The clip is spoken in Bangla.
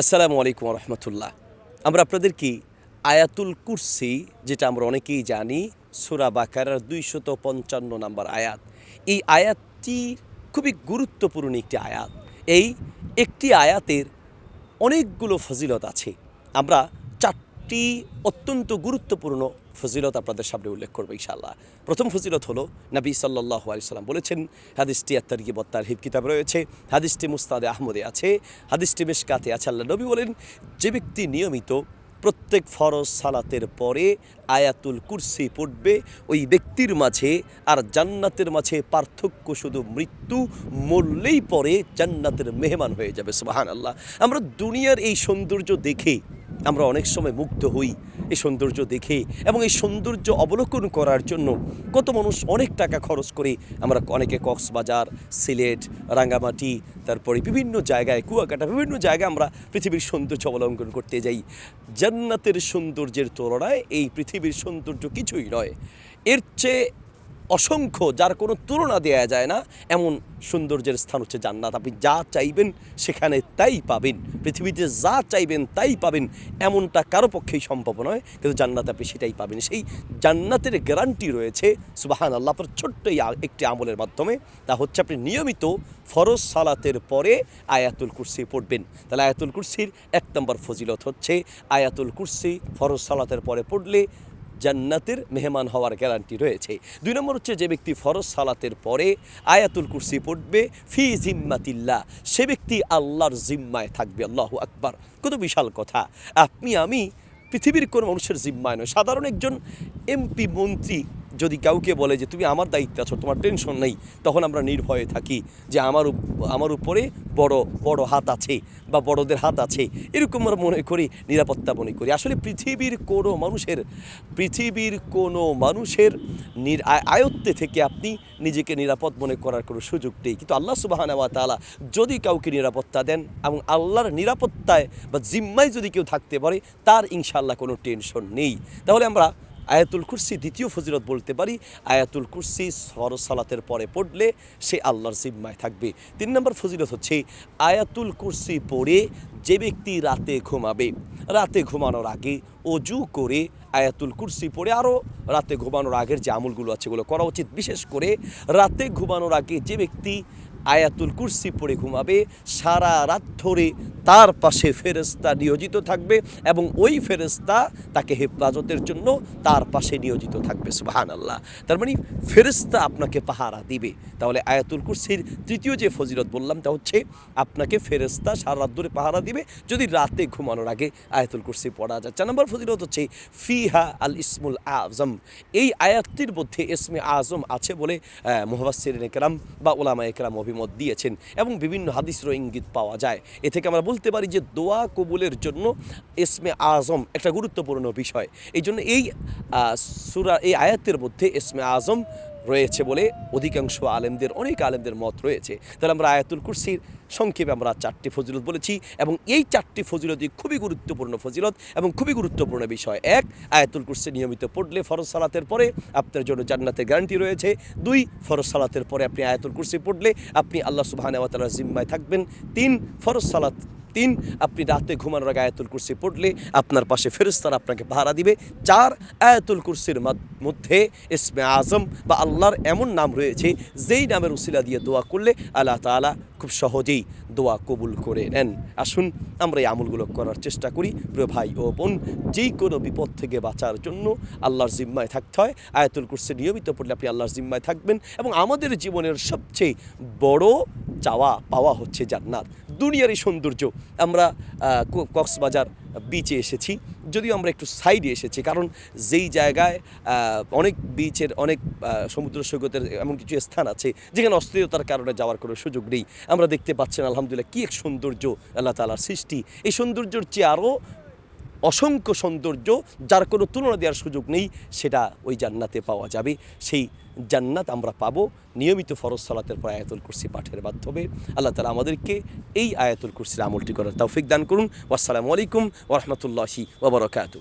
আসসালামু আলাইকুম রহমতুল্লাহ আমরা আপনাদের কি আয়াতুল কুরসি, যেটা আমরা অনেকেই জানি, সুরা বাকারার দুইশত পঞ্চান্ন নম্বর আয়াত, এই আয়াতটি খুবই গুরুত্বপূর্ণ একটি আয়াত। এই একটি আয়াতের অনেকগুলো ফজিলত আছে। আমরা চারটি অত্যন্ত গুরুত্বপূর্ণ ফজিলত আপনাদের সামনে উল্লেখ করব ইনশাআল্লাহ। প্রথম ফজিলত হলো, নবী সাল্লাহ আলিয়াল্লাম বলেছেন, হাদিসটি আত্মার গিবত্তার হিব কিতাব রয়েছে, হাদিসটি মুস্তাদে আহমদে আছে, হাদিসটি মেশকাতে আছে। আল্লাহ নবী বলেন, যে ব্যক্তি নিয়মিত প্রত্যেক ফরজ সালাতের পরে আয়াতুল কুরসি পড়বে, ওই ব্যক্তির মাঝে আর জান্নাতের মাঝে পার্থক্য শুধু মৃত্যু মরলেই পরে জান্নাতের মেহমান হয়ে যাবে সুবাহান আল্লাহ আমরা দুনিয়ার এই সৌন্দর্য দেখে আমরা অনেক সময় মুগ্ধ হই এই সৌন্দর্য দেখে এবং এই সৌন্দর্য অবলোকন করার জন্য কত মানুষ অনেক টাকা খরচ করে আমরা অনেকে কক্সবাজার, সিলেট, রাঙ্গামাটি, তারপরে বিভিন্ন জায়গায়, কুয়াকাটা, বিভিন্ন জায়গায় আমরা পৃথিবীর সৌন্দর্য অবলম্বন করতে যাই। জান্নাতের সৌন্দর্যের তুলনায় এই পৃথিবীর সৌন্দর্য কিছুই নয়। এর চেয়ে অসংখ্য যার কোনো তুলনা দেয়া যায় না। এমন সৌন্দর্যের স্থান হচ্ছে জান্নাত। আপনি যা চাইবেন সেখানে তাই পাবেন। পৃথিবীতে যা চাইবেন তাই পাবেন। এমনটা কারও পক্ষেই সম্ভব নয়, কিন্তু জান্নাত আপনি সেটাই পাবেন। সেই জান্নাতের গ্যারান্টি রয়েছে সুবাহান আল্লাহ আপনার ছোট্ট এই একটি আমলের মাধ্যমে। তা হচ্ছে আপনি নিয়মিত ফরজ সালাতের পরে আয়াতুল কুরসি পড়বেন। তাহলে আয়াতুল কুরসির এক নম্বর ফজিলত হচ্ছে, আয়াতুল কুরসি ফরজ সালাতের পরে পড়লে জান্নাতের মেহমান হওয়ার গ্যারান্টি রয়েছে। দুই নম্বর হচ্ছে যে ব্যক্তি ফরজ সালাতের পরে আয়াতুল কুরসি পড়বে, ফি জিম্মাতিল্লা সে ব্যক্তি আল্লাহর জিম্মায় থাকবে, আল্লাহ আকবার। কত বিশাল কথা। আপনি, আমি পৃথিবীর কোনো মানুষের জিম্মায় নয় সাধারণ একজন এমপি, মন্ত্রী যদি কাউকে বলে যে তুমি আমার দায়িত্বে আছো, তোমার টেনশন নেই, তখন আমরা নির্ভয়ে থাকি যে আমার আমার উপরে বড় বড় হাত আছে বা বড়দের হাত আছে। এরকম আমরা মনে করি, নিরাপত্তা মনে করি। আসলে পৃথিবীর কোনো মানুষের, পৃথিবীর কোনো মানুষের নির আয়- আয়ত্তে থেকে আপনি নিজেকে নিরাপদ মনে করার কোনো সুযোগ নেই। কিন্তু আল্লাহ সুবাহানাওয়া তালা যদি কাউকে নিরাপত্তা দেন এবং আল্লাহর নিরাপত্তায় বা জিম্মায় যদি কেউ থাকতে পারে, তার ইনশাল্লাহ কোনো টেনশন নেই। তাহলে আমরা আয়াতুল কুরসি দ্বিতীয় ফজিলত বলতে পারি, আয়াতুল কুরসি ফরজ সালাতের পরে পড়লে সে আল্লাহর জিম্মায় থাকবে। তিন নম্বর ফজিলত হচ্ছে, আয়াতুল কুরসি পড়ে যে ব্যক্তি রাতে ঘুমাবে। রাতে ঘুমানোর আগে অজু করে আয়াতুল কুরসি পড়ে আরও রাতে ঘুমানোর আগের যে আমলগুলো আছে, এগুলো করা উচিত। বিশেষ করে রাতে ঘুমানোর আগে যে ব্যক্তি আয়াতুল কুরসি পড়ে ঘুমাবে, সারা রাত ধরে তার পাশে ফেরেস্তা নিয়োজিত থাকবে এবং ওই ফেরেস্তা তাকে হেফাজতের জন্য তার পাশে নিয়োজিত থাকবে সুবাহান আল্লাহ তার মানে ফেরেস্তা আপনাকে পাহারা দিবে। তাহলে আয়াতুল কুরসির তৃতীয় যে ফজিলত বললাম, তা হচ্ছে আপনাকে ফেরেস্তা সারা রাত ধরে পাহারা দিবে যদি রাতে ঘুমানোর আগে আয়াতুল কুরসি পড়া যায়। চার নম্বর ফজিলত হচ্ছে ফিহা আল ইসমুল আজম। এই আয়াতটির মধ্যে ইসমে আজম আছে বলে মোহাম্মদ একরাম বা ওলামা একরাম অভিমত দিয়েছেন এবং বিভিন্ন হাদিসেরও ইঙ্গিত পাওয়া যায়। এ থেকে আমরা বলতে পারি যে দোয়া কবুলের জন্য এসমে আজম একটা গুরুত্বপূর্ণ বিষয়। এই জন্য এই সুরা, এই আয়াতের মধ্যে এসমে আজম রয়েছে বলে অধিকাংশ আলেমদের, অনেক আলেমদের মত রয়েছে। তাহলে আমরা আয়াতুল কুরসির সংক্ষেপে আমরা চারটি ফজিলত বলেছি এবং এই চারটি ফজিলতই খুবই গুরুত্বপূর্ণ ফজিলত এবং খুবই গুরুত্বপূর্ণ বিষয়। এক, আয়াতুল কুরসি নিয়মিত পড়লে ফরজ সালাতের পরে আপনার জন্য জান্নাতের গ্যারান্টি রয়েছে। দুই, ফরজ সালাতের পরে আপনি আয়াতুল কুরসি পড়লে আপনি আল্লাহ সুবহানাহু ওয়া তাআলার জিম্মায় থাকবেন। তিন, ফরজ সালাত তিন আপনি রাতে ঘুমানোর আগে আয়াতুল কুরসি পড়লে আপনার পাশে ফেরস্তারা আপনাকে ভাড়া দিবে। চার, আয়াতুল কুরসির মধ্যে ইসমে আজম বা আল্লাহর এমন নাম রয়েছে, যেই নামের উসিলা দিয়ে দোয়া করলে আল্লাহ তাআলা খুব সহজেই দোয়া কবুল করে নেন। আসুন, আমরা এই আমলগুলো করার চেষ্টা করি। প্রিয় ভাই ও বোন যেই কোনো বিপদ থেকে বাঁচার জন্য আল্লাহর জিম্মায় থাকতে হয়। আয়াতুল কুরসে নিয়মিত পড়লে আপনি আল্লাহর জিম্মায় থাকবেন এবং আমাদের জীবনের সবচেয়ে বড় চাওয়া পাওয়া হচ্ছে জান্নাত। দুনিয়ারই সৌন্দর্য। আমরা কক্সবাজার বিচে এসেছি। যদিও আমরা একটু সাইডে এসেছি, কারণ যেই জায়গায় অনেক বিচের অনেক সমুদ্র সৈকতের এমন কিছু স্থান আছে, যেখানে অস্থিরতার কারণে যাওয়ার কোনো সুযোগ নেই। আমরা দেখতে পাচ্ছেন, আলহামদুলিল্লাহ, কী এক সৌন্দর্য আল্লাহ তালার সৃষ্টি। এই সৌন্দর্যর চেয়ে আরও অসংখ্য সৌন্দর্য, যার কোনো তুলনা দেওয়ার সুযোগ নেই, সেটা ওই জান্নাতে পাওয়া যাবে। সেই জান্নাত আমরা পাবো নিয়মিত ফরজ সালাতের পর আয়াতুল কুরসি পাঠের মাধ্যমে। আল্লাহ তালা আমাদেরকে এই আয়াতুল কুরসির আমলটি করার তৌফিক দান করুন। আসসালামু আলাইকুম ওরহমতুল্লাহি ওবরকাতু